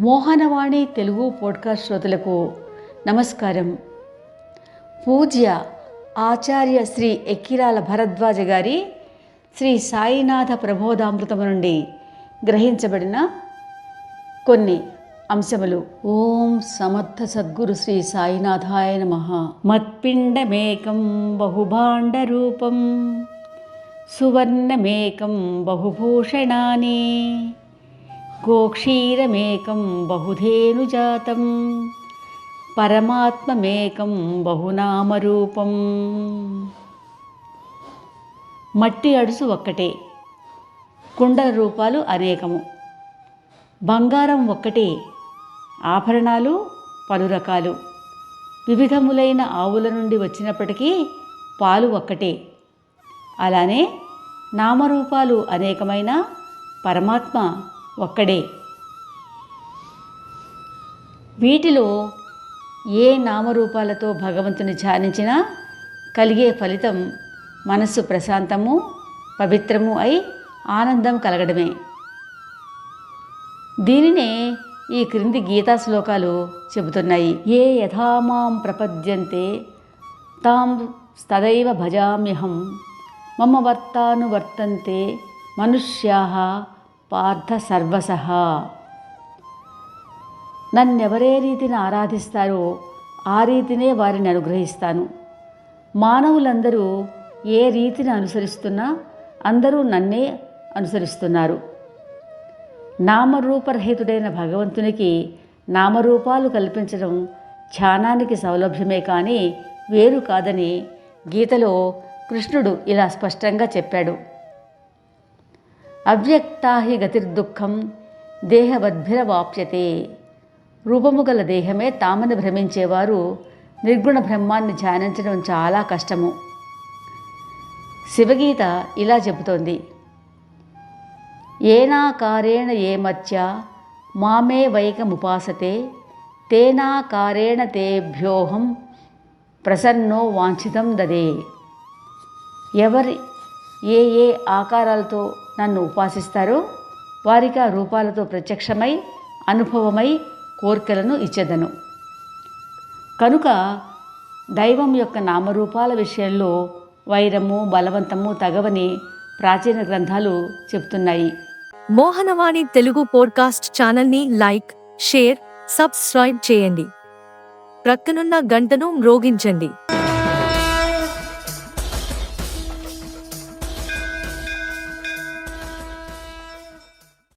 Mohanavani Telugu podcast శ్రోతలకు నమస్కారం. పూజ్య ఆచార్య శ్రీ ఎక్కిరాల భరద్వాజ గారి శ్రీ సాయినాథ ప్రబోధామృతము నుండి గ్రహించబడిన కొన్ని అంశములు. ఓం సమర్థ సద్గురు శ్రీ సాయినాథాయ నమ. మత్పిండమేకం బహుభాండరూపం. సువర్ణమేకం బహుభూషణాని. గోక్షీరమేకం బహుధేనుజాతం పరమాత్మమేకం బహునామరూపం. మట్టి అడుసు ఒక్కటే కుండల రూపాలు అనేకము. బంగారం ఒక్కటే ఆభరణాలు పలు రకాలు. వివిధములైన ఆవుల నుండి వచ్చినప్పటికీ పాలు ఒక్కటే. అలానే నామరూపాలు అనేకమైన పరమాత్మ ఒక్కడే. వీటిలో ఏ నామరూపాలతో భగవంతుని ధ్యానించినా కలిగే ఫలితం మనస్సు ప్రశాంతము పవిత్రము అయి ఆనందం కలగడమే. దీనినే ఈ క్రింది గీతా శ్లోకాలు చెబుతున్నాయి. ఏ యథామాం ప్రపద్యంతే తాం తదైవ భజామ్యహం మమ వర్తాను వర్తంతే మనుష్యా పార్థ సర్వసహ నన్నెవరే రీతిని ఆరాధిస్తారో ఆ రీతినే వారిని అనుగ్రహిస్తాను మానవులందరూ ఏ రీతిని అనుసరిస్తున్నా అందరూ నన్నే అనుసరిస్తున్నారు నామరూపరహితుడైన భగవంతునికి నామరూపాలు కల్పించడం ధ్యానానికి సౌలభ్యమే కానీ వేరు కాదని గీతలో కృష్ణుడు ఇలా స్పష్టంగా చెప్పాడు. అవ్యక్తాహి గతిర్దుఃఖం దేహవద్భిరవాప్యతే. రూపము గల దేహమే తామని భ్రమించేవారు నిర్గుణ బ్రహ్మాన్ని ధ్యానించడం చాలా కష్టము. శివగీత ఇలా చెబుతోంది. ఏనాకారేణ ఏ మత్య మామే వైకముపాసతే తేనాకారేణ తేభ్యోహం ప్రసన్నో వాంఛితం దదే. ఎవరి ఏ ఏ ఆకారాలతో నన్ను ఉపాసిస్తారో. వారికి ఆ రూపాలతో ప్రత్యక్షమై అనుభవమై కోరికలను ఇచ్చేదను. కనుక దైవం యొక్క నామరూపాల విషయంలో వైరము బలవంతము తగవని ప్రాచీన గ్రంథాలు చెప్తున్నాయి. మోహనవాణి తెలుగు పోడ్కాస్ట్ ఛానల్ని లైక్ షేర్ సబ్స్క్రైబ్ చేయండి. ప్రక్కనున్న గంటను మ్రోగించండి.